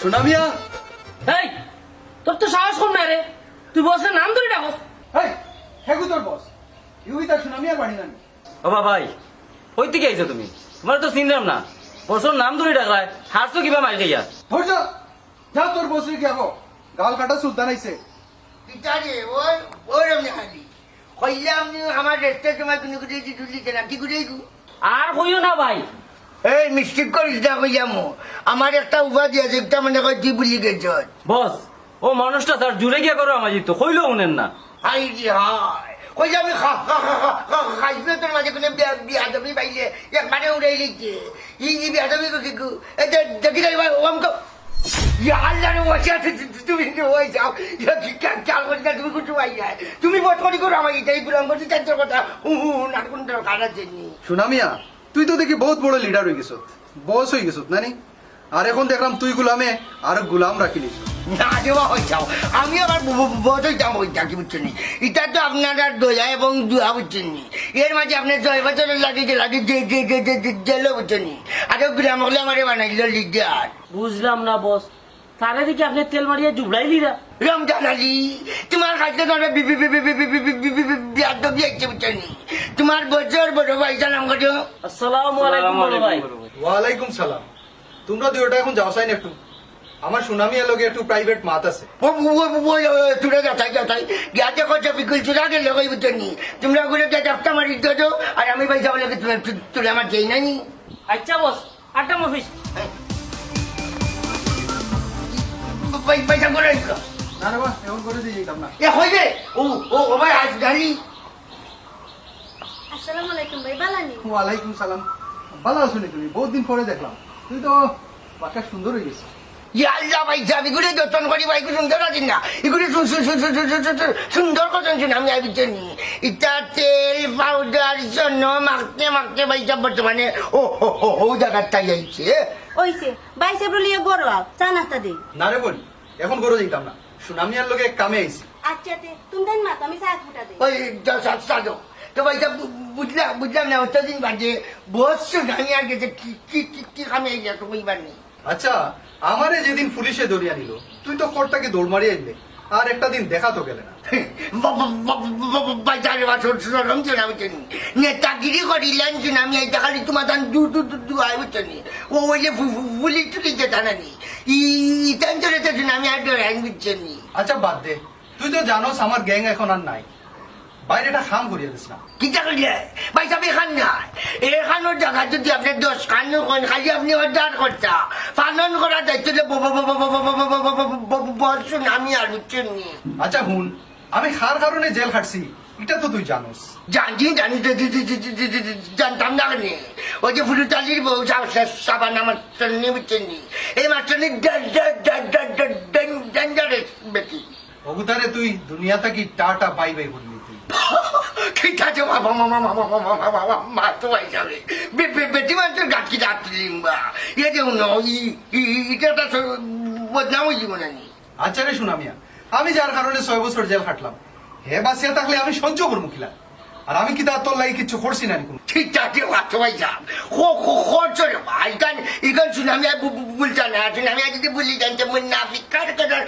সুনামিয়া? এই তোর তো সাহস কম না রে। তুই বসে নাম ধরে ডাকস। হেই হেগু তোর বস ইউই তার সুনামিয়ার বাড়ি নামি বাবা ভাই ওই থেকে আইছো তুমি? তোমার তো চিনলাম না। বছর নাম ধরে ডাকলাই হারছো কিবা মারি খাইয়া ধৈর্য যা তোর বস রে গিয়া গাল কাটা সুলতান আইছে। বিচারে ওই ওরম হালি কইলাম আমার রেস্টের সময় কোনো করে তুলিতে না কি করে আর কইও না ভাই এই মিষ্টি করিস আমার একটা উপাধি আছে যেটা মানে কই বুলি গেছ বস ও মানুষটা স্যার জুড়ে গিয়া করো আমার তো উনেন না। আই জি হায় দেখি ভাই তুমি তুমি যায়? তুমি কথা। সুনামিয়া তুই তো দেখি বহুত বড় লিডার হয়ে গেছত বস হয়ে গেছত নানি আর এখন দেখলাম তুই গুলামে আর গুলাম রাখিলিস না দেওয়া হয়ে যাও আমি আবার বছর যাব ওইটা কি বুঝছেন? এটা তো আপনারা দয়া এবং দুয়া বুঝছেন। এর মাঝে আপনি ছয় বছরের লাগে যে লাগে যে যে যে বুঝছেন আর গ্রাম হলে আমার বানাইল লিডার বুঝলাম না বস তারা দেখি আপনি তেল মারিয়ে জুবলাই লিরা রমজান আলী তোমার কাছে ধরে তোমার বছর বড় ভাই সালাম করো আসসালামু আলাইকুম বড় ভাই ওয়ালাইকুম সালাম তোমরা দুইটা এখন যাও সাইন একটু আমার সুনামি এলোকে একটু প্রাইভেট মাত আছে তুরা যাতাই যাতাই গিয়াতে কথা বিকুল তুরা গেল বুঝনি তোমরা ঘুরে গিয়ে ডাক্তার মারি দিও আর আমি ভাই যাব লাগে তুমি তুলে আমার যেই নাই আচ্ছা বস আটটা অফিস পয়সা করে। না রে বা এখন করে দিয়ে যেতাম না। এ হইবে? ও ও ও ভাই আজ গাড়ি। আসসালামু আলাইকুম ভাই বালানি ওয়ালাইকুম সালাম। ভালো আছো নি তুমি? বহুত দিন পরে দেখলাম। তুই তো বাচ্চা সুন্দর হয়ে গেছিস ইয়াল্লা ভাই যাবি গুড়ে যতন করি ভাই সুন্দর আছেন না? এগুলি সুন্দর কথা শুনে আমি আমি জানি ইটা তেল পাউডার জন্য মাখতে মাখতে ভাই যা বর্তমানে ও হো হো হো জায়গার তাই আইছে ওইছে ভাই সে বলি গরু আও চা নাস্তা দে। না রে বলি এখন গরু দিতাম না। সুনামি আর লোকে কামে আচ্ছা ওই তো ভাই বুঝলাম বুঝলাম না অতদিন বাদে বহুত সুনামি আর কি কি কি কামে আইছে তো বুঝবার নেই। আচ্ছা আমারে যেদিন পুলিশে ধরিয়া নিল তুই তো কর্তাকে দৌড় মারিয়ে দিলে আর একটা দিন দেখা তো গেলে না। আমি জানি নেতাগিরি করিলেন যে আমি এই তোমার দান দু দু দু দু আই বুঝছি ও ওই যে ফুলি টুলি যে জানানি ইতান ধরে তো আমি আর ডরাই বুঝছি আচ্ছা বাদ দে। তুই তো জানোস আমার গ্যাং এখন আর নাই। বাইরেটা খাম করিয়ে দিস না। কি দিয়ে ভাই সব এখান নাই। এখানোর জায়গা যদি আপনি দশ খান কোন খালি আপনি অর্ডার করতা পালন করার দায়িত্ব বলছুন আমি আর আচ্ছা হুন আমি খার কারণে জেল খাটছি এটা তো তুই জানোস জানি জানি জানতাম না কেন ওই যে ফুলুতালির বউ সাবান আমার বুঝছেন এই মাস্টারনি ডেঞ্জারাস বেটি অবতারে তুই থাকি টাটা বাই বাই বললি তুই ঠিক আছে মামা মামা বেটি মানুষের গাঠি যাচ্ছি লিম্বা এ যে এটা একটা জীবনে আচ্ছা রে সুনামিয়া, আমি যার কারণে ছয় বছর জেল খাটলাম। হে বাসিয়া থাকলে আমি সহ্য করব কিলা? আর আমি কি তার তোর লাগি কিচ্ছু করছি না ঠিক আছে বাচ্চা ভাই সাহেব খো খো খরচ রে ভাই কান ইকান সুনামি আর বলছে না সুনামি আর যদি বলি জানতে মুনাফিক কার কার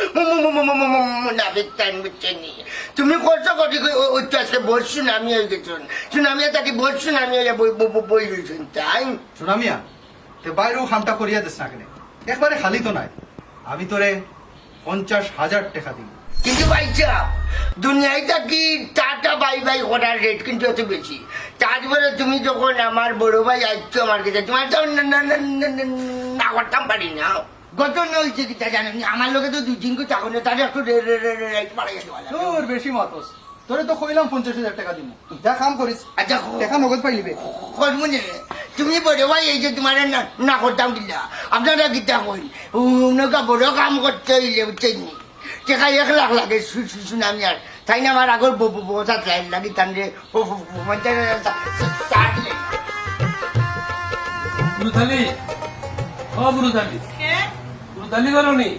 মুনাফিক টাইম বুঝছেন নি তুমি খরচ করি ওই তো আজকে বল সুনামি হয়ে গেছেন সুনামি তাকে বল সুনামি হয়ে বই বই রয়েছেন তাই? সুনামিয়া তে বাইরেও খামটা করিয়া দিস না কেন? একবারে খালি তো নাই। আমি তোরে পঞ্চাশ হাজার টাকা দিব কিন্তু ভাই সাহেব দুনিয়ায় থাকি টাটা বাই বাই করার রেট কিন্তু এত বেশি। তারপরে তুমি যখন আমার বড় ভাই আসছো আমার কাছে তোমার তো না- করতাম পারি না। গত হয়েছে কি তা জানেন আমার লোকে তো দুই তিন চাকর তার একটু রে- রে- রে- রে- রেট বাড়াই গেছে তোর বেশি তোরে তো কইলাম পঞ্চাশ হাজার টাকা দিব যা কাম করিস আচ্ছা টাকা নগদ পাইলিবে কর্মনে তুমি বড় ভাই এই যে তোমার না না করতাম কিনা? আপনারা গীতা কই উনকা বড় কাম করতে হইলে বুঝছেন টেকা এক লাখ লাগে শুনামি আর। তাই না আমার আগর বোঝা চাই লাগি তান্ডে গুরুথালি ও গুরুথালি গুরুথালি করনি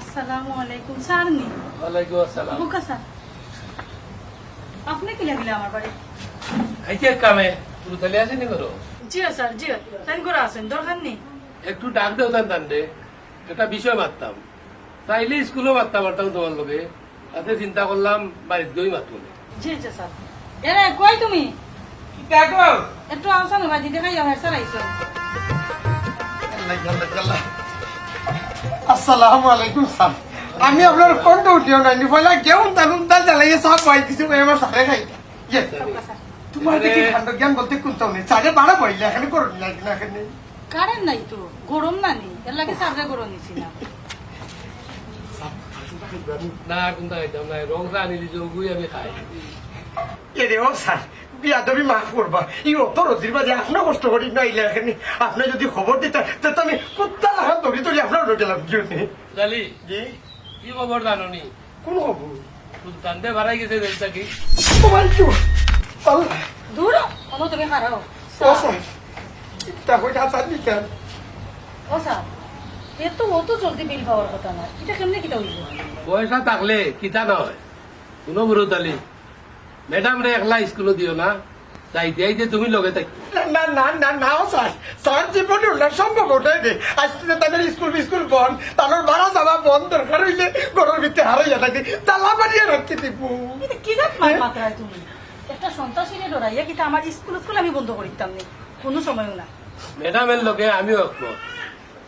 আসসালামু আলাইকুম স্যারনি ওয়ালাইকুম আসসালাম। বুকা স্যার আপনি কি লাগলে আমার বাড়ি? আইতে কামে করো স্যার তাই করে দরকার নেই। একটু ডাক দেও তান তান রে একটা বিষয় মারতাম। চাইলে স্কুলও মারতাম মারতাম তোমার লোকে তাতে চিন্তা করলাম বাড়িতে গিয়েই মারতাম জি জি স্যার। এরে কই তুমি? একটু না দিদি খাই আমার স্যার আইছো। আসসালামু আলাইকুম স্যার। আমি আপনার কোনটা উঠিও নাইনি পয়লা কেমন তানুন তার জ্বালাইয়ে সব পাই কিছু আমার সারে খাই ইয়ে, তোমার দেখি ঠান্ডা জ্ঞান বলতে কোনটাও নেই সাড়ে বারো পড়লে এখানে না এখানে কারেন্ট নাই তো গরম না নি? এর লাগে স্যারে গরম নিছি না না কোনটা খাইতাম না রং চা আনি দিছো গুই আমি খাই। এরে ও স্যার বিয়া তুমি মাফ করবা। এই অত রোজির বাজে আপনার কষ্ট করি না ইলে এখানে আপনি যদি খবর দিতে তো আমি কুত্তা লাগান ধরি ধরি আপনার উঠে গেলাম কি জালি জি? কি খবর জানো নি কোন খবর? সুলতানতে ভাড়াই গেছে দেশটা কি মোবাইল কি আল্লাহ। দূর কোনো তুমি খারাও ও স্যার তা কইটা স্যার দিতেন ও স্যার এ তো অত জলদি বিল পাওয়ার কথা না। এটা কেমনে কিটা হইল? পয়সা থাকলে কিতা নয় কোনো মুরতালি ম্যাডাম রে একলা স্কুলে দিও না। যাইতে আইতে তুমি লগে থাকি না না না না স্যার। স্যার জীবনে না সম্ভব ওটাই রে আজকে তাদের স্কুল স্কুল বন্ধ তাদের ভাড়া যাওয়া বন্ধ দরকার হইলে ঘরের ভিতরে হারাইয়া থাকি। তালা মারিয়া রাখতে দিব। এটা কি জাত মার মাত্রায় তুমি? একটা সন্ত্রাসীরে ডরাইয়া কিন্তু আমার স্কুল স্কুল আমি বন্ধ করিতাম নি? কোনো সময়ও না। ম্যাডামের লগে আমিও একমত।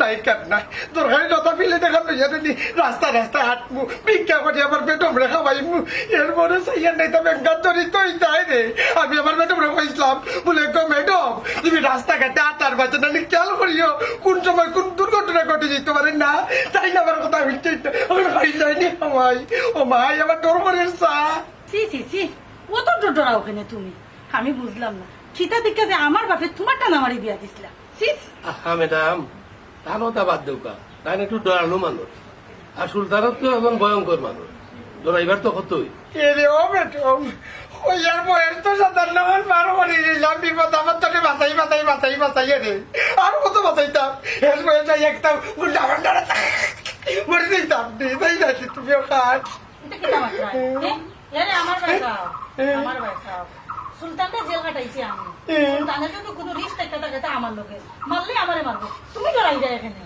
নাই নাই? দরকারি নতা ফিলে দেখা লইয়া দেনি রাস্তা রাস্তা হাঁটমু ভিক্ষা করি আমার পেটম রেখা পাইমু এরপরে সাইয়া নাই তো ব্যাংকার তো তাই রে। আমি আমার ম্যাডাম রে কইছিলাম বলে গো ম্যাডাম তুমি রাস্তাঘাটে আটার না খেয়াল করিও কোন সময় কোন দুর্ঘটনা ঘটে যেতে পারে না? তাই না আমার কথা হইতে আমার হই যায়নি আমায়। ও মাই আমার ডর করে সা সি সি সি ডরা ওখানে তুমি। আমি বুঝলাম না। খিতা দিকে যে আমার বাপে তোমার টানা মারি বিয়া দিছিলা। সিস আহা ম্যাডাম। তাহলে তা বাদ দেউকা তাই একটু ডরানো মানুষ আর সুলতানত তো এখন ভয়ঙ্কর মানুষ ডরাইবার তো কতই বয়স তো সাতান্ন মান বারো নিলাম বিপদ আমার তোকে বাঁচাই বাঁচাই বাঁচাই বাঁচাই রে আর কত বাঁচাইতাম এর বয়স যাই একটা গুন্ডা গুন্ডা মরে দিতাম তাই না তুমিও খাট এটা কিতা মাত্রা এরে আমার বাসাও আমার বাসাও সুলতানটা জেল আমি। কোনো রিস্ক একটা থাকে তা আমার মারলে আমারে মারবো। তুমি যায় এখানে।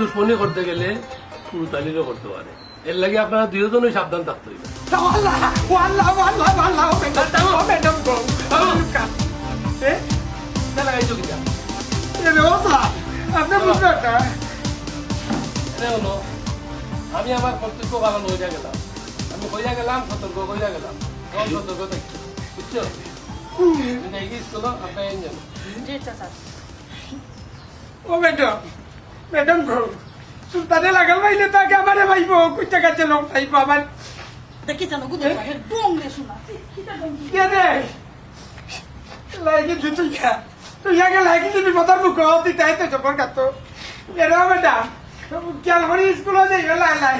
দুশ্মনী করতে গেলে করতে পারে। এর লাগে আপনারা দুজনই সাবধান থাকতে হইবে। আপনি এনে হলো আমি আমার কর্তব্য পালন হইয়া গেলাম। আমি হইয়া গেলাম সতর্ক হইয়া গেলাম। তখন সতর্ক থাকি বুঝছ? তুমি নাকি স্কুল আপনার এনজন ও ম্যাডাম ম্যাডাম সুলতানে লাগাল পাইলে তাকে আমারে ভাইব কুইটা কাছে লোক পাইব আমার দেখি জানো গুদে ডং রে শোনা। কে রে? লাগি দিতে যা তুই আগে লাগি দিবি মতার মুখ তুই তাই তো জবর কাত এরা ম্যাডাম খেয়াল করে স্কুলে যাই লাই লাই।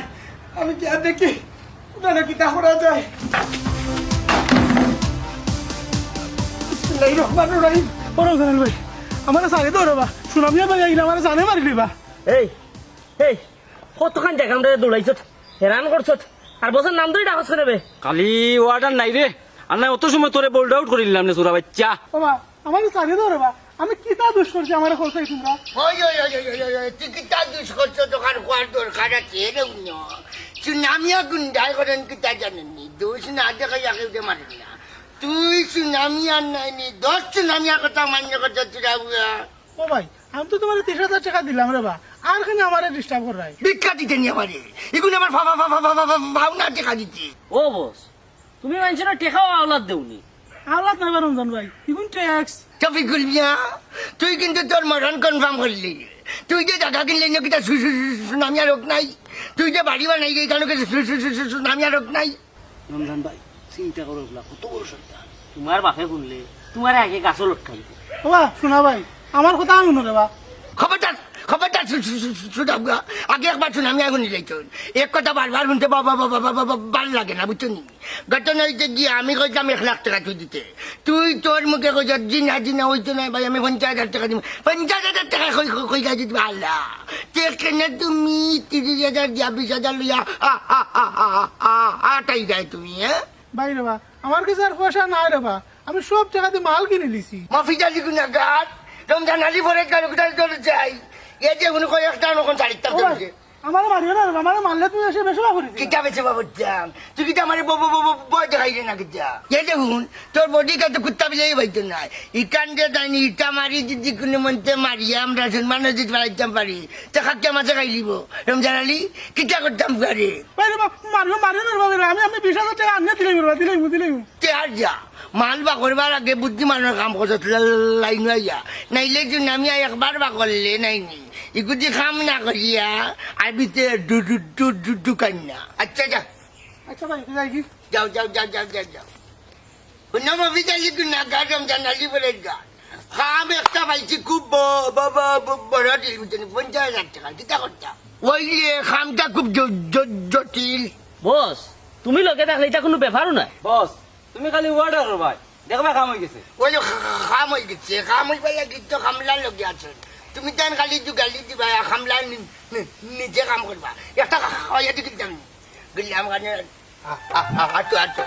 আমি কি আর দেখি? না কিতা করা যায় বিসমিল্লাহির রহমানির রহিম। বড় জানাল ভাই আমার সারে তো রবা সুনামিয়া ভাই আইলে আমার জানে মারি দিবা এই এই কতখান জায়গা আমরা দৌড়াইছত? হেরান করছত? আর বছর নাম ধরে ডাকছ নেবে খালি ওয়ার্ডার নাই রে। আর নাই অত সময় তোরে বোল্ড আউট করে দিলাম না সুরা বাচ্চা। বাবা আমার তো রবা আমি কিতা দোষ করছি আমার খরচাই তোমরা? ওই ওই ওই ওই ওই ওই তুই কিতা দুষ করছ দোকান খোয়ার দরকার আছে রে সুনামিয়া গুন্ডাই করেন কিতা জানেননি দোষ না দেখা যাকে উঠে মারেন না। তুই সুনামিয়ার নাইনি দশ সুনামিয়ার কথা মান্য করছ তুরা বুয়া ও ভাই আমি তো তোমার তিরিশ হাজার টাকা দিলাম রে বা আর খানি আমার ডিস্টার্ব কর রাই ভিক্ষা দিতে নি আমারে। এগুলো আমার ভাবা ভাবা ভাবা ভাবনা দেখা দিচ্ছে ও বস তুমি মানুষের টেকাও আওলাদ দেউনি আল্লাহ না রমজান ভাই ইগুন ট্যাক্স টপিকুল মিয়া তুই কিন্তু তোর মরণ কনফার্ম করলি। তুই যে জায়গা কিনলি না কিটা সুনামিয়া রোগ নাই? তুই যে বাড়ি বানাই গেই কেন সুনামিয়া রোগ নাই? রমজান ভাই চিন্তা করো ওগুলা কত বড় সন্তান। তোমার বাপে শুনলে তোমার আগে গাছও লটকাই বাবা শোনা ভাই আমার কথা আমি রে বা। খবরদার খবরদার শুধাবগা আগে একবার আমি এখন যাইছুন এক কথা বারবার শুনতে বাবা বাবা বাবা বাবা ভালো লাগে না বুঝছ নি? ঘটনা হইতে গিয়ে আমি কইতাম এক লাখ টাকা তুই দিতে। তুই তোর মুখে কইছ জিনা জিনা হইতো না ভাই আমি পঞ্চাশ হাজার টাকা দিব। পঞ্চাশ হাজার টাকা কই কই কই দিতে আল্লাহ কেনে তুমি তিরিশ হাজার দিয়া বিশ হাজার লইয়া আটাই যায় তুমি হ্যাঁ? ভাই রে বা আমার কাছে আর পয়সা নাই রে আমি সব জায়গা দিয়ে মাল কিনে লিছি মাফিজালি গুনাগার রমজান আলী ভরে কারও কোথায় চলে যাই এ যে কোনো কয় একটা নখন চারিটা ও আমার মারিও না আমার মারলে তুই এসে বেশি বাবু কিতা বেছে বাবু যাম তুই কিতা আমার বব বব বয় দেখাই না কিতা? এ দেখুন তোর বডি কাছে কুত্তা বিলাই বাইতো না। ইটান যে তাইনি ইটা মারি যদি কোনো মন্তে মারিয়া আমরা সম্মান দিতে পারাইতাম পারি। তা খাক্কা মাছে খাই লিব রমজান আলী কিতা করতাম পারে ভাই রে বা মারিও মারিও না রে আমি আমি বিশ হাজার টাকা আনিয়ে দিলাম রে বা, দিলাম দিলাম তে আর যা মাল বা করবার আগে বুদ্ধিমানের কাম করছ লাইন হইয়া নাইলে যে আমি একবার বা করলে নাইনি ইগুদি কাম না করিয়া আর ভিতরে ডু না আচ্ছা যা। আচ্ছা ভাই তুই যাই কি যাও যাও যাও যাও যাও। যাও অন্য মফিজালি না গান জানালি বলে গান খাম একটা পাইছি খুব ব- ব- ব- ব- বড় ডিল পঞ্চাশ হাজার টাকা কিতা করতাম ওইলে খামটা খুব জটিল। বস তুমি লগে থাকলে এটা কোনো ব্যাপারও নাই বস তুমি খালি ওয়ার্ডার করবাই দেখবা কাম হয়ে গেছে। ওই খাম হয়ে গেছে খাম হয়ে গেলে কিন্তু খামলার লগে আছেন তুমি তান দু গালি দিবা খামলা নিজে কাম করবা একটা খাওয়াইয়া দিকে যাম গেলাম কানে আটু আটু